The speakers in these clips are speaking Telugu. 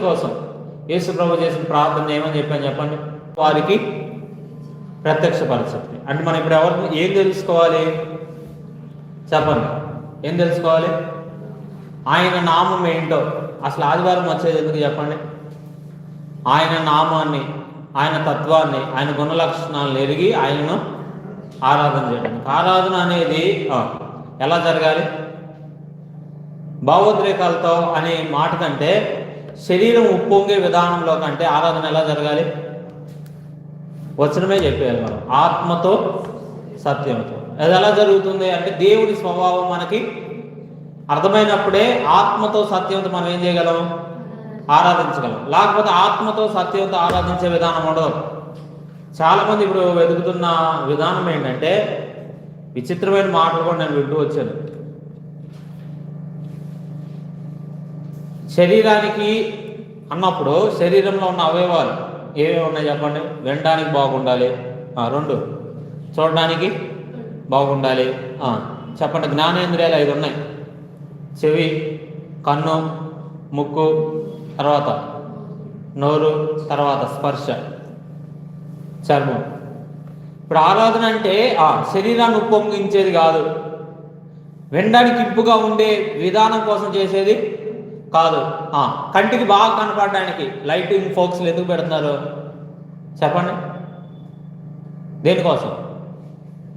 కోసం యేసుప్రభు చేసిన ప్రార్థన ఏమని చెప్పాను చెప్పండి? వారికి ప్రత్యక్షపరచండి అంటే మనం ఇప్పుడు ఎవరు ఏం తెలుసుకోవాలి? చెప్పండి. ఏం తెలుసుకోవాలి? ఆయన నామం ఏంటో. అసలు ఆదివారం వచ్చేది ఎందుకు చెప్పండి? ఆయన నామాన్ని ఆయన తత్వాన్ని ఆయన గుణ లక్షణాలను ఎరిగి ఆయనను ఆరాధన చేయడానికి ఆరాధన అనేది ఎలా జరగాలి? భావోద్రేకాలతో అనే మాట కంటే శరీరం ఉప్పొంగే విధానంలో కంటే ఆరాధన ఎలా జరగాలి? వచనమే చెప్పేయాలి మనం. ఆత్మతో సత్యంతో అది ఎలా జరుగుతుంది అంటే దేవుడి స్వభావం మనకి అర్థమైనప్పుడే ఆత్మతో సత్యంతో మనం ఏం చేయగలం ఆరాధించగలం. లేకపోతే ఆత్మతో సత్యంతో ఆరాధించే విధానం ఉండదు. చాలామంది ఇప్పుడు వెతుకుతున్న విధానం ఏంటంటే విచిత్రమైన మాటలు కూడా నేను వింటూ వచ్చాను. శరీరానికి అన్నప్పుడు శరీరంలో ఉన్న అవయవాలు ఏమేమి ఉన్నాయి చెప్పండి? వినడానికి బాగుండాలి. రెండు. చూడడానికి బాగుండాలి. చెప్పండి. జ్ఞానేంద్రియాలు ఐదు ఉన్నాయి. చెవి కన్ను ముక్కు తర్వాత నోరు తర్వాత స్పర్శ చర్మం. ఇప్పుడు ఆరాధన అంటే ఆ శరీరాన్ని ఉప్పొంగించేది కాదు. వినడానికి ఇంపుగా ఉండే విధానం కోసం చేసేది కాదు. ఆ, కంటికి బాగా కనపడడానికి లైటింగ్ ఫోక్స్లు ఎందుకు పెడుతున్నారు? చెప్పండి. దేనికోసం?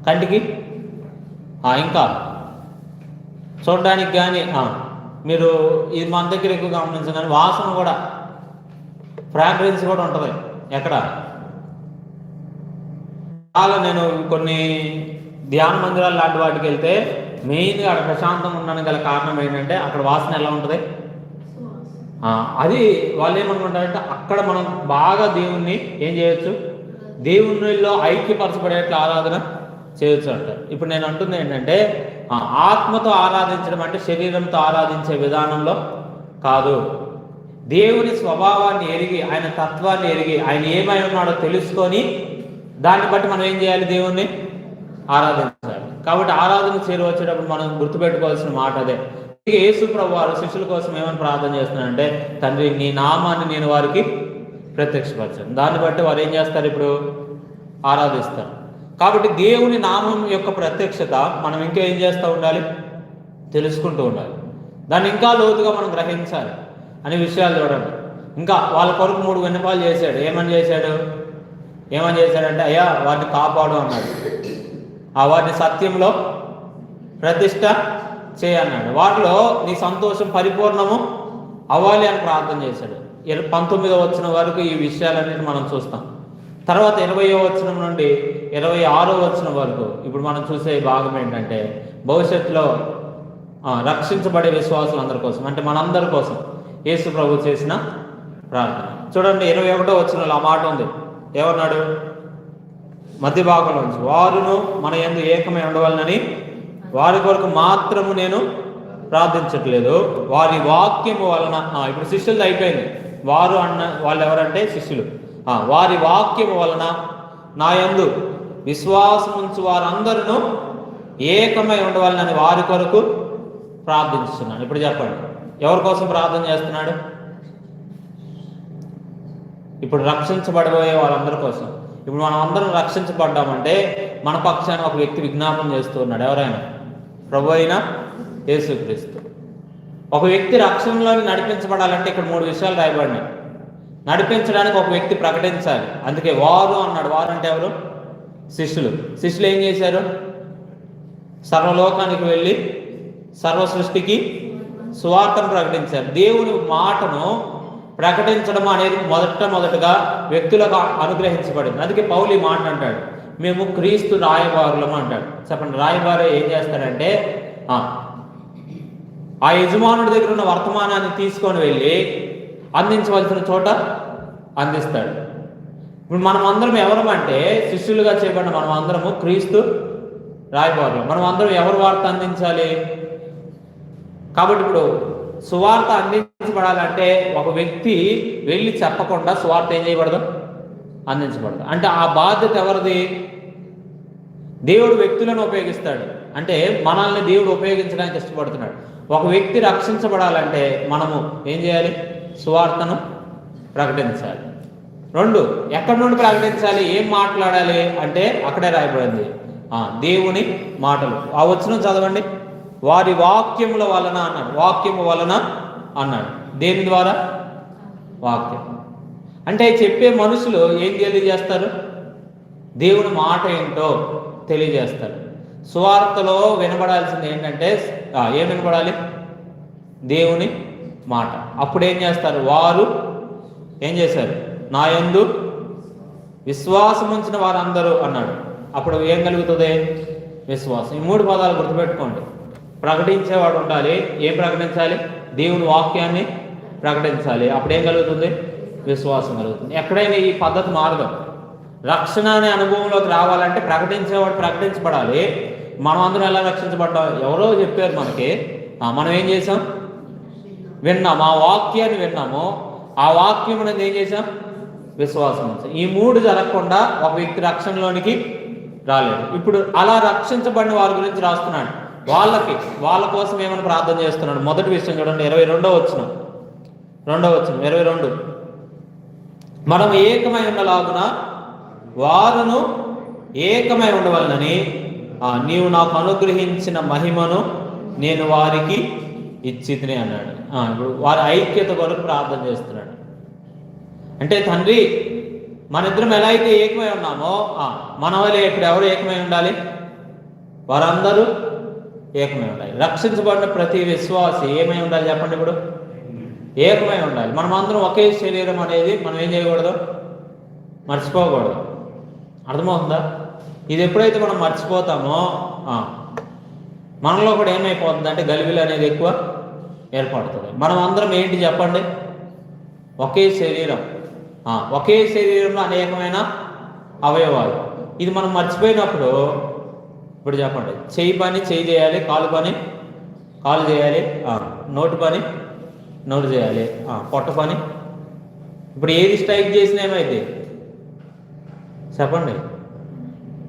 కంటికి? ఆ, ఇంకా. చూడడానికి కానీ మీరు ఇది మన దగ్గర ఎక్కువ గమనించగానే వాసన కూడా ఫ్రాగ్రెన్స్ కూడా ఉంటుంది. ఎక్కడ? చాలా నేను కొన్ని ధ్యాన మందిరాలు లాంటి వాటికి వెళ్తే మెయిన్గా అక్కడ ప్రశాంతం ఉండడానికి గల కారణం ఏంటంటే అక్కడ వాసన ఎలా ఉంటుంది? అది వాళ్ళు ఏమనుకుంటారంటే అక్కడ మనం బాగా దేవుణ్ణి ఏం చేయొచ్చు? దేవునిలో ఐక్యపరచబడేట్ల ఆరాధన చేయొచ్చు అంటారు ఇప్పుడు నేను అంటుంది ఏంటంటే ఆత్మతో ఆరాధించడం అంటే శరీరంతో ఆరాధించే విధానంలో కాదు. దేవుని స్వభావాన్ని ఎరిగి ఆయన తత్వాన్ని ఎరిగి ఆయన ఏమై ఉన్నాడో తెలుసుకొని దాన్ని బట్టి మనం ఏం చేయాలి దేవుణ్ణి? ఆరాధించాలి. కాబట్టి ఆరాధన చేరువచ్చేటప్పుడు మనం గుర్తుపెట్టుకోవాల్సిన మాట అదే. యేసు ప్రభు వారు శిష్యుల కోసం ఏమని ప్రార్థన చేస్తున్నారంటే తండ్రి నీ నామాన్ని నేను వారికి ప్రత్యక్షపరచాను. దాన్ని బట్టి వారు ఏం చేస్తారు ఇప్పుడు? ఆరాధిస్తారు. కాబట్టి దేవుని నామం యొక్క ప్రత్యక్షత మనం ఇంకా ఏం చేస్తూ ఉండాలి? తెలుసుకుంటూ ఉండాలి. దాన్ని ఇంకా లోతుగా మనం గ్రహించాలి అనే విషయాలు చూడండి. ఇంకా వాళ్ళ కొరకు మూడు విన్నపాలు చేశాడు. ఏమని చేశాడు? ఏమని చేశాడంటే అయ్యా వారిని కాపాడు అన్నాడు. ఆ వారిని సత్యంలో ప్రతిష్ట చేయన్నాడు. వాటిలో నీ సంతోషం పరిపూర్ణము అవ్వాలి అని ప్రార్థన చేశాడు. పంతొమ్మిదో వచ్చిన వరకు ఈ విషయాలన్నిటి మనం చూస్తాం. తర్వాత ఇరవయో వచనం నుండి ఇరవై ఆరో వచనం వరకు ఇప్పుడు మనం చూసే భాగం ఏంటంటే భవిష్యత్తులో రక్షించబడే విశ్వాసులు అందరి కోసం అంటే మనందరి కోసం యేసు ప్రభు చేసిన ప్రార్థన. చూడండి ఇరవై ఒకటో వచ్చిన ఆ మాట ఉంది. ఏమన్నాడు మధ్య భాగంలో నుంచి వారును మన ఎందు ఏకమై ఉండవాలని వారి కొరకు మాత్రము నేను ప్రార్థించట్లేదు. వారి వాక్యము వలన ఇప్పుడు శిష్యులది అయిపోయింది. వారు అన్న వాళ్ళు ఎవరంటే శిష్యులు. వారి వాక్యము వలన నా యందు విశ్వాసం ఉంచి వారందరూ ఏకమై ఉండవాలని వారి కొరకు ప్రార్థించుతున్నాను ఇప్పుడు చెప్పండి. ఎవరి కోసం ప్రార్థన చేస్తున్నాడు? ఇప్పుడు రక్షించబడబోయే వాళ్ళందరి కోసం. ఇప్పుడు మనం అందరం రక్షించబడ్డామంటే మన పక్షాన ఒక వ్యక్తి విజ్ఞాపనం చేస్తూ ఉన్నాడు. ఎవరైనా? ప్రభు అయిన యేసుక్రీస్తు. ఒక వ్యక్తి రక్షణలోని నడిపించబడాలంటే ఇక్కడ మూడు విషయాలు రాయబడినాయి. నడిపించడానికి ఒక వ్యక్తి ప్రకటించాలి. అందుకే వారు అన్నాడు. వారు అంటే ఎవరు? శిష్యులు. శిష్యులు ఏం చేశారు? సర్వలోకానికి వెళ్ళి సర్వ సృష్టికి సువార్తను ప్రకటించారు. దేవుని మాటను ప్రకటించడం అనేది మొదట మొదటగా వ్యక్తులకు అనుగ్రహించబడింది. అందుకే పౌలు ఈ మాట అంటాడు. మేము క్రీస్తు రాయబారులం అంటాడు. చెప్పండి రాయబారు ఏం చేస్తాడంటే ఆ, యజమానుడి దగ్గర ఉన్న వర్తమానాన్ని తీసుకొని వెళ్ళి అందించవలసిన చోట అందిస్తాడు. ఇప్పుడు మనం అందరం అంటే శిష్యులుగా చేయబడిన మనం అందరము క్రీస్తు రాయబారులు. మనం అందరం ఎవరు వార్త అందించాలి? కాబట్టి ఇప్పుడు సువార్త అందించబడాలంటే ఒక వ్యక్తి వెళ్ళి చెప్పకుండా సువార్త ఏం చేయబడదు? అందించబడదు. అంటే ఆ బాధ్యత ఎవరిది? దేవుడు వ్యక్తులను ఉపయోగిస్తాడు. అంటే మనల్ని దేవుడు ఉపయోగించడానికి ఇష్టపడుతున్నాడు. ఒక వ్యక్తి రక్షించబడాలంటే మనము ఏం చేయాలి? సువార్తను ప్రకటించాలి. రెండు ఎక్కడి నుండి ప్రకటించాలి? ఏం మాట్లాడాలి? అంటే అక్కడే రాయబడింది. దేవుని మాటలు. ఆ వచ్చిన చదవండి. వారి వాక్యముల వలన అన్నాడు. వాక్యము వలన అన్నాడు. దేని ద్వారా? వాక్యం. అంటే చెప్పే మనుషులు ఏం తెలియజేస్తారు? దేవుని మాట ఏంటో తెలియజేస్తారు. సువార్తలో వినబడాల్సింది ఏంటంటే ఏం వినబడాలి? దేవుని మాట. అప్పుడు ఏం చేస్తారు? వారు ఏం చేశారు? నా ఎందు విశ్వాసం ఉంచిన వారందరూ అన్నాడు. అప్పుడు ఏం కలుగుతుంది? విశ్వాసం. ఈ మూడు పదాలు గుర్తుపెట్టుకోండి. ప్రకటించేవాడు ఉండాలి. ఏం ప్రకటించాలి? దేవుని వాక్యాన్ని ప్రకటించాలి. అప్పుడు ఏం కలుగుతుంది? విశ్వాసం కలుగుతుంది. ఎక్కడైనా ఈ పద్ధతి మారదు రక్షణ అనే అనుభవంలోకి రావాలంటే ప్రకటించేవాడు ప్రకటించబడాలి. మనం అందరం ఎలా రక్షించబడ్డాం? ఎవరో చెప్పారు మనకి. మనం ఏం చేసాం విన్నాం. ఆ వాక్యాన్ని విన్నాము. ఆ వాక్యం అనేది ఏం చేసాం విశ్వాసం ఈ మూడు జరగకుండా ఒక వ్యక్తి రక్షణలోనికి రాలేదు. ఇప్పుడు అలా రక్షించబడిన వారి గురించి రాస్తున్నాడు. వాళ్ళకి వాళ్ళ కోసం ఏమైనా ప్రార్థన చేస్తున్నాడు. మొదటి విషయం చూడండి. ఇరవై రెండో వచ్చిన రెండో వచ్చిన ఇరవై రెండు. మనం ఏకమై ఉండలాగున వారును ఏకమై ఉండవలనని నీవు నాకు అనుగ్రహించిన మహిమను నేను వారికి ఇచ్చితిని అన్నాడు. ఇప్పుడు వారి ఐక్యత కొరకు ప్రార్థన చేస్తున్నాడు. అంటే తండ్రి మన ఇద్దరం ఎలా అయితే ఏకమై ఉన్నామో మన వల్ల ఇప్పుడు ఎవరు ఏకమై ఉండాలి? వారందరూ ఏకమై ఉండాలి. రక్షించబడిన ప్రతి విశ్వాసి ఏమై ఉండాలి చెప్పండి ఇప్పుడు? ఏకమై ఉండాలి. మనం అందరం ఒకే శరీరం అనేది మనం ఏం చేయకూడదు? మర్చిపోకూడదు. అర్థమవుతుందా? ఇది ఎప్పుడైతే మనం మర్చిపోతామో మనలో కూడా ఏమైపోతుంది అంటే గలిబిలి అనేది ఎక్కువ ఏర్పడుతుంది. మనం అందరం ఏంటి చెప్పండి? ఒకే శరీరం. ఒకే శరీరంలో అనేకమైన అవయవాలు. ఇది మనం మర్చిపోయినప్పుడు ఇప్పుడు చెప్పండి. చెయ్యి పని చేయి చేయాలి కాలు పని కాలు చేయాలి నోటి పని నోటు చేయాలి. పొట్ట పని. ఇప్పుడు ఏది స్ట్రైక్ చేసినా ఏమైతే చెప్పండి.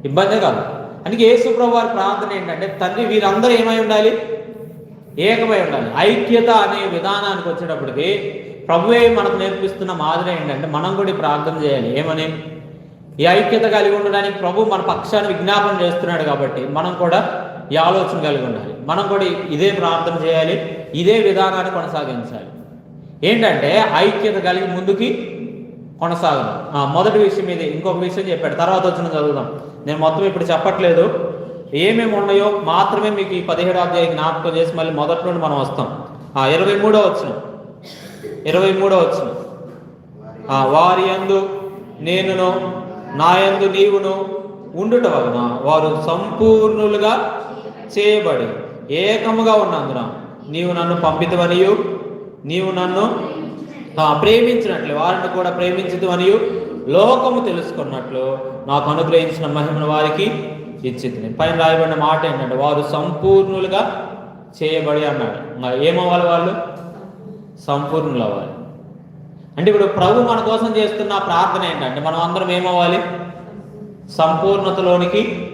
ఇబ్బందే కాదు. అందుకే యేసుప్రభు వారి ప్రార్థన ఏంటంటే తండ్రి వీరందరూ ఏమై ఉండాలి? ఏకమై ఉండాలి. ఐక్యత అనే విధానానికి వచ్చేటప్పటికి ప్రభువే మనకు నేర్పిస్తున్న మాదిరి ఏంటంటే మనం కూడా ప్రార్థన చేయాలి. ఏమని? ఈ ఐక్యత కలిగి ఉండడానికి ప్రభు మన పక్షాన్ని విజ్ఞాపన చేస్తున్నాడు కాబట్టి మనం కూడా ఈ ఆలోచన కలిగి ఉండాలి. మనం కూడా ఇదే ప్రార్థన చేయాలి ఇదే విధానాన్ని కొనసాగించాలి. ఏంటంటే ఐక్యత కలిగి ముందుకి కొనసాగడం. మొదటి విషయం ఇది. ఇంకొక విషయం చెప్పాడు. తర్వాత వచ్చిన చదువుదాం. నేను మొత్తం ఇప్పుడు చెప్పట్లేదు. ఏమేమి ఉన్నాయో మాత్రమే మీకు ఈ పదిహేడు అధ్యాయ జ్ఞాపకం చేసి మళ్ళీ మొదటి నుండి మనం వస్తాం. ఆ, ఇరవై మూడో వచ్చిన. ఇరవై మూడో వచ్చిన. వారి యందు నేనును నా యందు నీవును ఉండుట వలన వారు సంపూర్ణులుగా చేయబడి ఏకముగా ఉన్నందున నీవు నన్ను పంపితవనియు నీవు నన్ను ప్రేమించినట్లు వారిని కూడా ప్రేమించదు మరియు లోకము తెలుసుకున్నట్లు నాకు అనుగ్రహించిన మహిమను వారికి ఇచ్చింది పైన రాయబడిన మాట ఏంటంటే వారు సంపూర్ణులుగా చేయబడి అన్నాడు. మరి ఏమవ్వాలి వాళ్ళు? సంపూర్ణులు అవ్వాలి అంటే ఇప్పుడు ప్రభు మన కోసం చేస్తున్న ప్రార్థన ఏంటంటే మనం అందరం ఏమవ్వాలి? సంపూర్ణతలోనికి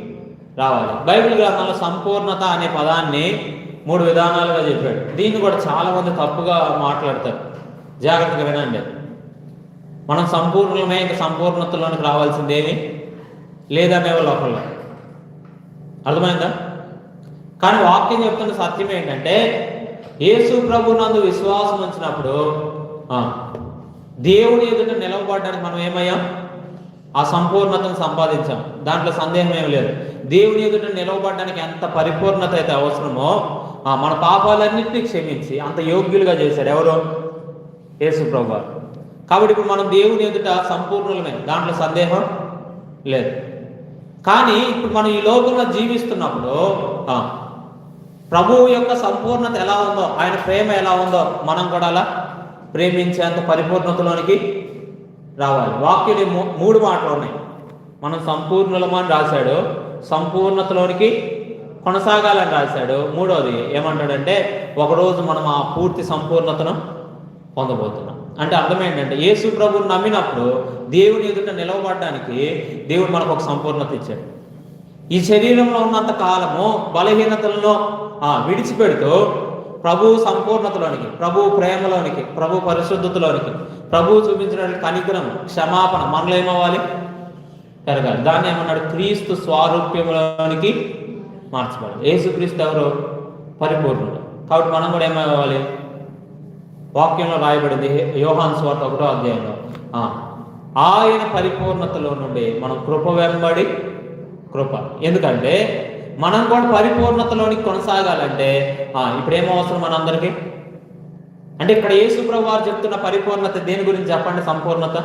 రావాలి. బైబిల్ గ్రంథంలో సంపూర్ణత అనే పదాన్ని మూడు విధానాలుగా చెప్పాడు. దీన్ని కూడా చాలా మంది తప్పుగా మాట్లాడతారు. జాగ్రత్తగా వినండి. మనం సంపూర్ణమే ఇంకా సంపూర్ణతలోనికి రావాల్సిందేమి లేదనే వాళ్ళు ఒకళ్ళు అర్థమైందా? కానీ వాక్యం చెప్తున్న సత్యం ఏంటంటే యేసు ప్రభు నందు విశ్వాసం ఉంచినప్పుడు ఆ, దేవుని ఎదుట నిలవబడడానికి మనం ఏమయ్యాం? ఆ సంపూర్ణతను సంపాదించాం. దాంట్లో సందేహం ఏం లేదు. దేవుని ఎదుట నిలవబడడానికి ఎంత పరిపూర్ణత అయితే అవసరమో మన పాపాలన్నింటినీ క్షమించి అంత యోగ్యులుగా చేశాడు. ఎవరు? యేసు ప్రభు. కాబట్టి ఇప్పుడు మనం దేవుని ఎదుట సంపూర్ణులమే. దాంట్లో సందేహం లేదు. కానీ ఇప్పుడు మనం ఈ లోకంలో జీవిస్తున్నప్పుడు ప్రభువు యొక్క సంపూర్ణత ఎలా ఉందో ఆయన ప్రేమ ఎలా ఉందో మనం కూడా అలా ప్రేమించేంత పరిపూర్ణతలోనికి రావాలి. వాక్యులు మూ- మూడు మాటలు ఉన్నాయి. మనం సంపూర్ణులమని రాశాడు. సంపూర్ణతలోనికి కొనసాగాలని రాశాడు. మూడోది ఏమంటాడంటే ఒకరోజు మనం ఆ పూర్తి సంపూర్ణతను పొందబోతున్నాం. అంటే అర్థం ఏంటంటే యేసు ప్రభువుని నమ్మినప్పుడు దేవుని ఎదుట నిలవబడడానికి దేవుడు మనకు ఒక సంపూర్ణత ఇచ్చాడు. ఈ శరీరంలో ఉన్నంత కాలము బలహీనతలను విడిచిపెడుతూ ప్రభు సంపూర్ణతలోనికి ప్రభు ప్రేమలోనికి ప్రభు పరిశుద్ధతలోనికి ప్రభు చూపించిన కనిగ్రహం క్షమాపణ మనలో ఏమవ్వాలి? పెరగాలి. దాన్ని ఏమన్నాడు? క్రీస్తు స్వారూప్యంలోనికి మార్చబడాలి. ఏసుక్రీస్తు ఎవరు? పరిపూర్ణుడు. కాబట్టి మనం కూడా ఏమవ్వాలి? వాక్యంలో రాయబడింది యోహాన్ స్వార్థ ఒకటో అధ్యాయంలో. ఆయన పరిపూర్ణతలో నుండి మనం కృప వెంబడి కృప. ఎందుకంటే మనం కూడా పరిపూర్ణతలోనికి కొనసాగాలంటే ఇప్పుడు ఏం అవసరం మనందరికీ? అంటే ఇక్కడ యేసుప్రభు వారు చెప్తున్న పరిపూర్ణత దేని గురించి చెప్పండి? సంపూర్ణత?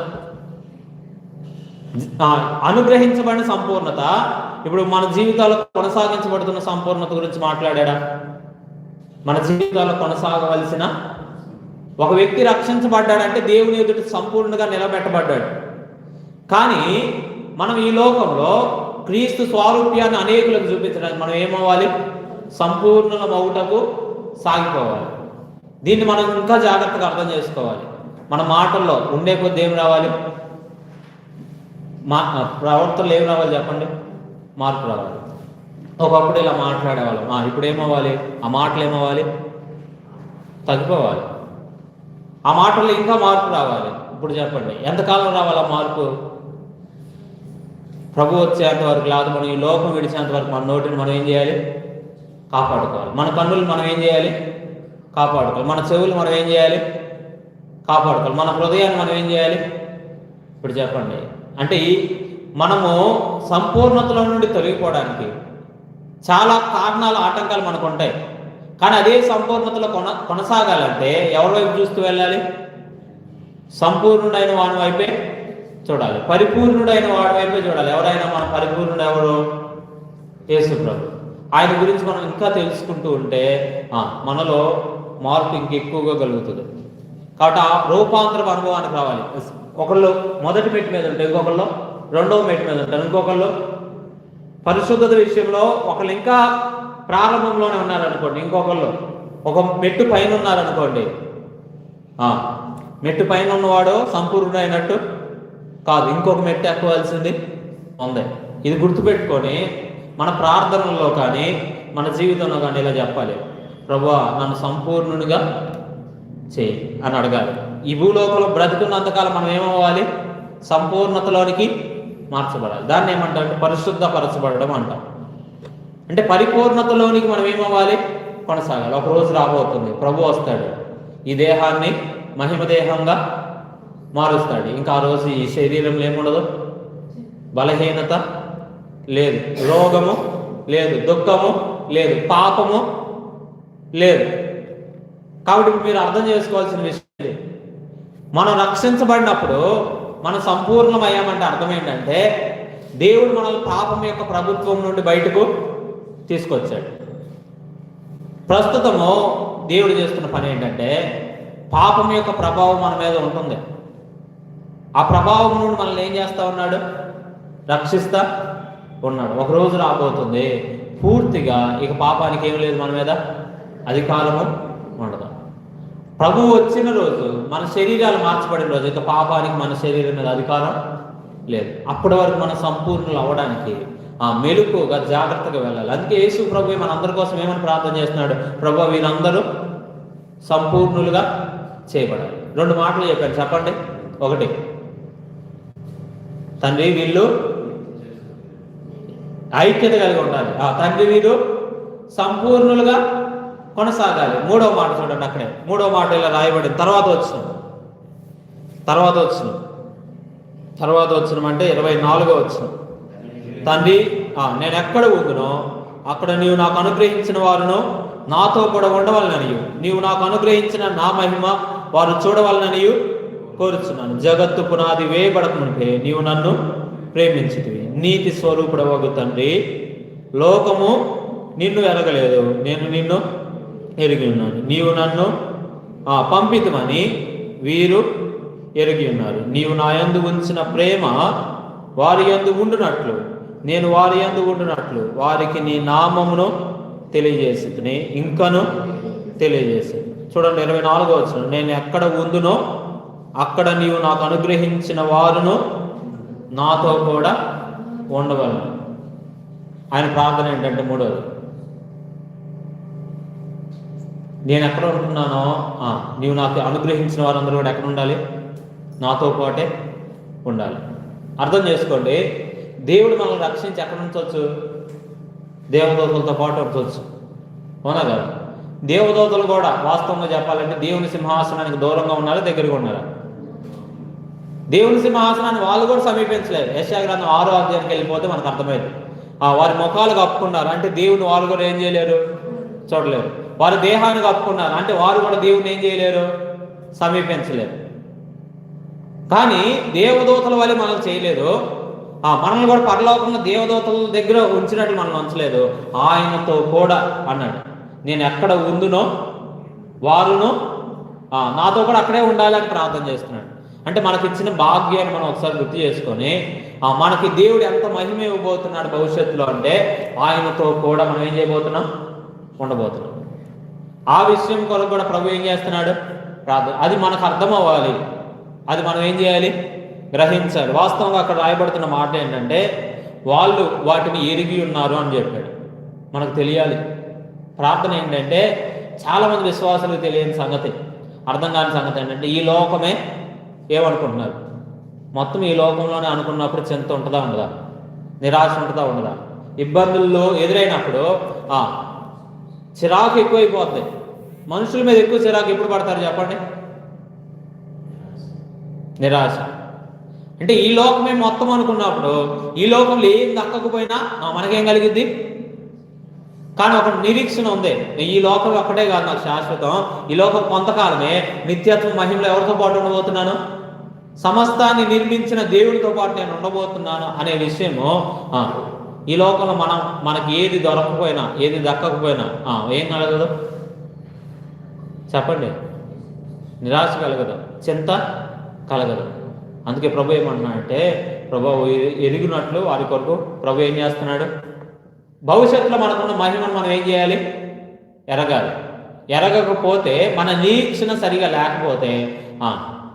అనుగ్రహించబడిన సంపూర్ణత ఇప్పుడు మన జీవితాల్లో కొనసాగించబడుతున్న సంపూర్ణత గురించి మాట్లాడా మన జీవితాల్లో కొనసాగవలసిన ఒక వ్యక్తి రక్షించబడ్డాడంటే దేవుని ఎదుట సంపూర్ణంగా నిలబెట్టబడ్డాడు. కానీ మనం ఈ లోకంలో క్రీస్తు స్వారూప్యాన్ని అనేకులకు చూపించడానికి మనం ఏమవ్వాలి? సంపూర్ణ మౌటకు సాగిపోవాలి. దీన్ని మనం ఇంకా జాగ్రత్తగా అర్థం చేసుకోవాలి. మన మాటల్లో ఉండే కొద్ది ఏం రావాలి? మా ప్రవర్తనలు ఏం రావాలి చెప్పండి? మార్పు రావాలి. ఒకప్పుడు ఇలా మాట్లాడేవాళ్ళం. ఇప్పుడు ఏమవ్వాలి ఆ మాటలు ఏమవ్వాలి తగ్గిపోవాలి. ఆ మాటల్లో ఇంకా మార్పు రావాలి. ఇప్పుడు చెప్పండి. ఎంతకాలం రావాలి ఆ మార్పు? ప్రభు వచ్చేంత వరకు లేదు మనం ఈ లోకం విడిచేంత వరకు మన నోటిని మనం ఏం చేయాలి? కాపాడుకోవాలి. మన కన్నులు మనం ఏం చేయాలి? కాపాడుకోవాలి. మన చెవులు మనం ఏం చేయాలి? కాపాడుకోవాలి. మన హృదయాన్ని మనం ఏం చేయాలి? ఇప్పుడు చెప్పండి. అంటే మనము సంపూర్ణతలో నుండి తొలగిపోవడానికి చాలా కారణాలు ఆటంకాలు మనకు ఉంటాయి కానీ అదే సంపూర్ణతలో కొన కొనసాగాలంటే ఎవరి వైపు చూస్తూ వెళ్ళాలి? సంపూర్ణుడైన వాడి వైపే చూడాలి. పరిపూర్ణుడైన వాడి వైపే చూడాలి. ఎవరైనా మన పరిపూర్ణుడు ఎవరు యేసుప్రభు. ఆయన గురించి మనం ఇంకా తెలుసుకుంటూ ఉంటే మనలో మార్పు ఇంక ఎక్కువగా కలుగుతుంది. కాబట్టి ఆ రూపాంతరపు అనుభవానికి రావాలి. ఒకళ్ళు మొదటి మెట్టు మీద ఉంటారు ఇంకొకళ్ళు రెండవ మెట్టు మీద ఉంటారు ఇంకొకళ్ళు. పరిశుద్ధత విషయంలో ఒకళ్ళు ఇంకా ప్రారంభంలోనే ఉన్నారనుకోండి ఇంకొకళ్ళు. ఒక మెట్టు పైన ఉన్నారనుకోండి. మెట్టు పైన ఉన్నవాడు సంపూర్ణుడు అయినట్టు కాదు ఇంకొక మెట్టు ఎక్కవలసింది ఉంది. ఇది గుర్తుపెట్టుకొని మన ప్రార్థనల్లో కానీ మన జీవితంలో కానీ ఇలా చెప్పాలి. ప్రభువా నన్ను సంపూర్ణునిగా చేయి అని అడగాలి. ఈ భూలోకంలో బ్రతుకున్నంతకాలం మనం ఏమవ్వాలి? సంపూర్ణతలోనికి మార్చబడాలి. దాన్ని ఏమంటాం పరిశుద్ధ పరచబడడం అంటాం. అంటే పరిపూర్ణతలోనికి మనం ఏమవ్వాలి? కొనసాగాలి. ఒక రోజు రాబోతుంది. ప్రభు వస్తాడు. ఈ దేహాన్ని మహిమ దేహంగా మారుస్తాడు. ఇంకా ఆ రోజు ఈ శరీరంలో ఏముండదు? బలహీనత లేదు. రోగము లేదు. దుఃఖము లేదు. పాపము లేదు. కాబట్టి ఇప్పుడు మీరు అర్థం చేసుకోవాల్సిన విషయం మనం రక్షించబడినప్పుడు మనం సంపూర్ణమయ్యామంటే అర్థం ఏంటంటే దేవుడు మనల్ని పాపం యొక్క ప్రభుత్వం నుండి బయటకు తీసుకొచ్చాడు. ప్రస్తుతము దేవుడు చేస్తున్న పని ఏంటంటే పాపం యొక్క ప్రభావం మన మీద ఉంటుంది. ఆ ప్రభావం నుండి మనల్ని ఏం చేస్తా ఉన్నాడు? రక్షిస్తా ఉన్నాడు. ఒక రోజు రాబోతుంది. పూర్తిగా ఇక పాపానికి ఏం లేదు మన మీద. అధికారము ఉండదు. ప్రభు వచ్చిన రోజు మన శరీరాలు మార్చబడిన రోజు ఇక పాపానికి మన శరీరం మీద అధికారం లేదు. అప్పటి వరకు మనం సంపూర్ణులు అవ్వడానికి ఆ మెలుకుగా జాగ్రత్తగా వెళ్ళాలి. అందుకే యేసు ప్రభు మన అందరి కోసం ఏమని ప్రార్థన చేస్తున్నాడు? ప్రభు వీరందరూ సంపూర్ణులుగా చేయబడాలి. రెండు మాటలు చెప్పాను. చెప్పండి. ఒకటి. తండ్రి వీళ్ళు ఐక్యత కలిగి ఉండాలి. ఆ తండ్రి వీరు సంపూర్ణులుగా కొనసాగాలి. మూడో మాట చూడండి అక్కడే. మూడో మాట ఇలా రాయబడింది. తర్వాత వచ్చిన. తర్వాత వచ్చిన. తర్వాత వచ్చిన అంటే ఇరవై నాలుగో వచ్చిన. తండ్రి నేను ఎక్కడ ఉందినో అక్కడ నీవు నాకు అనుగ్రహించిన వారును నాతో కూడా ఉండవలననియు. నీవు నాకు అనుగ్రహించిన నా మహిమ వారు చూడవలననియు కోరుచున్నాను. జగత్తు పునాది వేయబడకముంటే నీవు నన్ను ప్రేమించితివి. నీతి స్వరూపుడవగు తండ్రి. లోకము నిన్ను ఎరగలేదు. నేను నిన్ను ఎరిగి ఉన్నాను నీవు నన్ను ఆ, పంపితమని వీరు ఎరిగి ఉన్నారు నీవు నా యందు ఉంచిన ప్రేమ వారి యందు ఉండునట్లు. నేను వారి యందు ఉండునట్లు. వారికి నీ నామమును తెలియజేసి ఇంకను తెలియజేసి చూడండి ఇరవై నాలుగో వచ్చిన నేను ఎక్కడ ఉందునో అక్కడ నీవు నాకు అనుగ్రహించిన వారును నాతో కూడా ఉండవలను. ఆయన ప్రార్థన ఏంటంటే మూడోది. నేను ఎక్కడ ఉంటున్నానో నీవు నాకు అనుగ్రహించిన వారందరూ కూడా ఎక్కడ ఉండాలి? నాతో పాటే ఉండాలి. అర్థం చేసుకోండి దేవుడు మనల్ని రక్షించి ఎక్కడి ఉంచవచ్చు వచ్చు దేవదూతలతో పాటు ఉంచవచ్చు అవునా కదా? దేవదూతలు కూడా వాస్తవంగా చెప్పాలంటే దేవుని సింహాసనానికి దూరంగా ఉన్నారా దగ్గరగా ఉన్నారా దేవుని సింహాసనాన్ని వాళ్ళు కూడా సమీపించలేదు యశాగ్రంథం ఆరో అధ్యాయానికి వెళ్ళిపోతే మనకు అర్థమైంది. ఆ వారి ముఖాలు కప్పుకున్నారు. అంటే దేవుని వాళ్ళు కూడా ఏం చేయలేరు? చూడలేరు. వారు దేహాన్ని కప్పుకున్నారు. అంటే వారు కూడా దేవుని ఏం చేయలేరు? సమీపించలేరు. కానీ దేవదూతల వల్ల మనం చేయలేదు. ఆ మనల్ని కూడా పరలోకంలో దేవదూతల దగ్గర ఉంచినట్లు మనం ఉంచలేదు. ఆయనతో కూడా అన్నాడు. నేను ఎక్కడ ఉందునో వారును నాతో కూడా అక్కడే ఉండాలని ప్రార్థన చేస్తున్నాడు. అంటే మనకి ఇచ్చిన భాగ్యాన్ని మనం ఒకసారి గుర్తు చేసుకొని ఆ, మనకి దేవుడు ఎంత మహిమ ఇవ్వబోతున్నాడు భవిష్యత్తులో అంటే ఆయనతో కూడా మనం ఏం చేయబోతున్నాం? ఉండబోతున్నాం. ఆ విషయం కొరకు కూడా ప్రభు ఏం చేస్తున్నాడు? ప్రార్థన. అది మనకు అర్థం అవ్వాలి అది మనం ఏం చేయాలి? గ్రహించాలి. వాస్తవంగా అక్కడ రాయబడుతున్న మాట ఏంటంటే వాళ్ళు వాటిని ఎరిగి ఉన్నారు అని చెప్పాడు. మనకు తెలియాలి. ప్రార్థన ఏంటంటే చాలామంది విశ్వాసులకు తెలియని సంగతి అర్థం కాని సంగతి ఏంటంటే ఈ లోకమే ఏమనుకుంటున్నారు? మొత్తం ఈ లోకంలోనే అనుకున్నప్పుడు చింత ఉంటుందా ఉండదా? నిరాశ ఉంటుందా ఉండదా? ఇబ్బందుల్లో ఎదురైనప్పుడు చిరాకు ఎక్కువైపోద్ది. మనుషుల మీద ఎక్కువ చిరాకు ఎప్పుడు పడతారు చెప్పండి? నిరాశ. అంటే ఈ లోకమే మొత్తం అనుకున్నప్పుడు ఈ లోకంలో ఏం దక్కకపోయినా మనకేం కలిగింది కానీ ఒక నిరీక్షణ ఉంది. ఈ లోకం ఒక్కటే కాదు నాకు శాశ్వతం. ఈ లోకం కొంతకాలమే నిత్యత్వ మహిమలో ఎవరితో పాటు ఉండబోతున్నాను? సమస్తాన్ని నిర్మించిన దేవుడితో పాటు నేను ఉండబోతున్నాను అనే విషయము ఈ లోకంలో మనం మనకి ఏది దొరకకపోయినా ఏది దక్కకపోయినా ఏం కలగదు? చెప్పండి. నిరాశ కలగదు. చింత కలగదు. అందుకే ప్రభు ఏమంటున్నాడంటే ప్రభు ఎ- ఎరిగినట్లు వారి కొరకు ప్రభు ఏం చేస్తున్నాడు? భవిష్యత్తులో మనకున్న మహిమను మనం ఏం చేయాలి? ఎరగాలి. ఎరగకపోతే మన నిరీక్షణ సరిగా లేకపోతే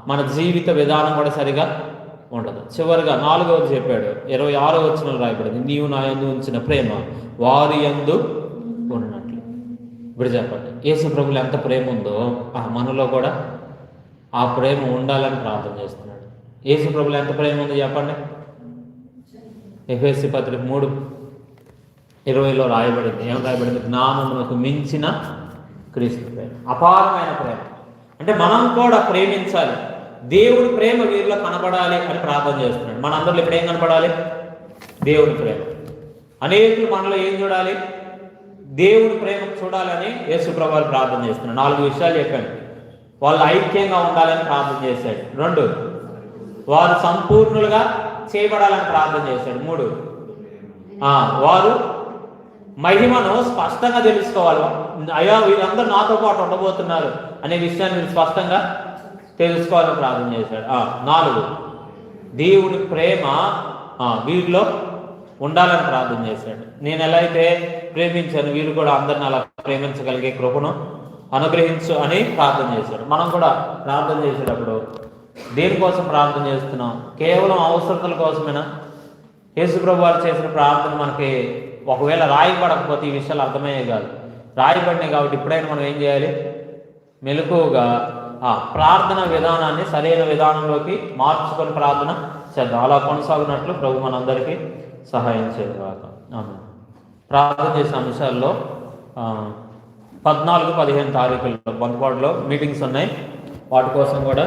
మన జీవిత విధానం కూడా సరిగా ఉండదు. చివరిగా నాలుగవది చెప్పాడు ఇరవై ఆరో వచ్చిన రాయబడింది నీవు నా యందు ఉంచిన ప్రేమ వారి యందు ఉన్నట్లు. ఇప్పుడు చెప్పండి యేసు ప్రభులు ఎంత ప్రేమ ఉందో ఆ మనలో కూడా ఆ ప్రేమ ఉండాలని ప్రార్థన చేస్తున్నాడు. యేసు ప్రభులు ఎంత ప్రేమ ఉందో చెప్పండి? ఎఫ్ఎస్సి పత్రిక మూడు ఇరవైలో రాయబడింది. ఏం రాయబడింది? జ్ఞానమునకు మించిన క్రీస్తు ప్రేమ. అపారమైన ప్రేమ. అంటే మనం కూడా ప్రేమించాలి. దేవుడి ప్రేమ వీరిలో కనబడాలి అని ప్రార్థన చేస్తున్నాడు. మనందరిలో ఇప్పుడు ఏం కనబడాలి దేవుడి ప్రేమ. అనేకులు మనలో ఏం చూడాలి? దేవుడి ప్రేమ చూడాలని యేసుప్రభాలు ప్రార్థన చేస్తున్నాడు నాలుగు విషయాలు చెప్పాను. వాళ్ళు ఐక్యంగా ఉండాలని ప్రార్థన చేశాడు. రెండు వారు సంపూర్ణులుగా చేయబడాలని ప్రార్థన చేశాడు. మూడు వారు మహిమను స్పష్టంగా తెలుసుకోవాలి. అయ్యా వీరందరూ నాతో పాటు ఉండబోతున్నారు అనే విషయాన్ని స్పష్టంగా తెలుసుకోవాలని ప్రార్థన చేశాడు. నాలుగు. దేవుని ప్రేమ వీరిలో ఉండాలని ప్రార్థన చేశాడు. నేను ఎలా అయితే ప్రేమించాను వీరు కూడా అందరిని అలా ప్రేమించగలిగే కృపను అనుగ్రహించు అని ప్రార్థన చేశాడు. మనం కూడా ప్రార్థన చేసేటప్పుడు దేనికోసం ప్రార్థన చేస్తున్నాం? కేవలం అవసరతల కోసమేనా? యేసుప్రభు వారు చేసిన ప్రార్థన మనకి ఒకవేళ రాయబడకపోతే ఈ విషయాలు అర్థమయ్యే కాదు. రాయబడినాయి కాబట్టి ఇప్పుడైనా మనం ఏం చేయాలి? మెలకువగా ప్రార్థన విధానాన్ని సరైన విధానంలోకి మార్చుకొని ప్రార్థన చేద్దాం. అలా కొనసాగినట్లు ప్రభు మనందరికీ సహాయం చేయగాక. ఆమె ప్రార్థన చేసిన అంశాల్లో పద్నాలుగు పదిహేను తారీఖుల్లో బందుపాడులో మీటింగ్స్ ఉన్నాయి. వాటి కోసం కూడా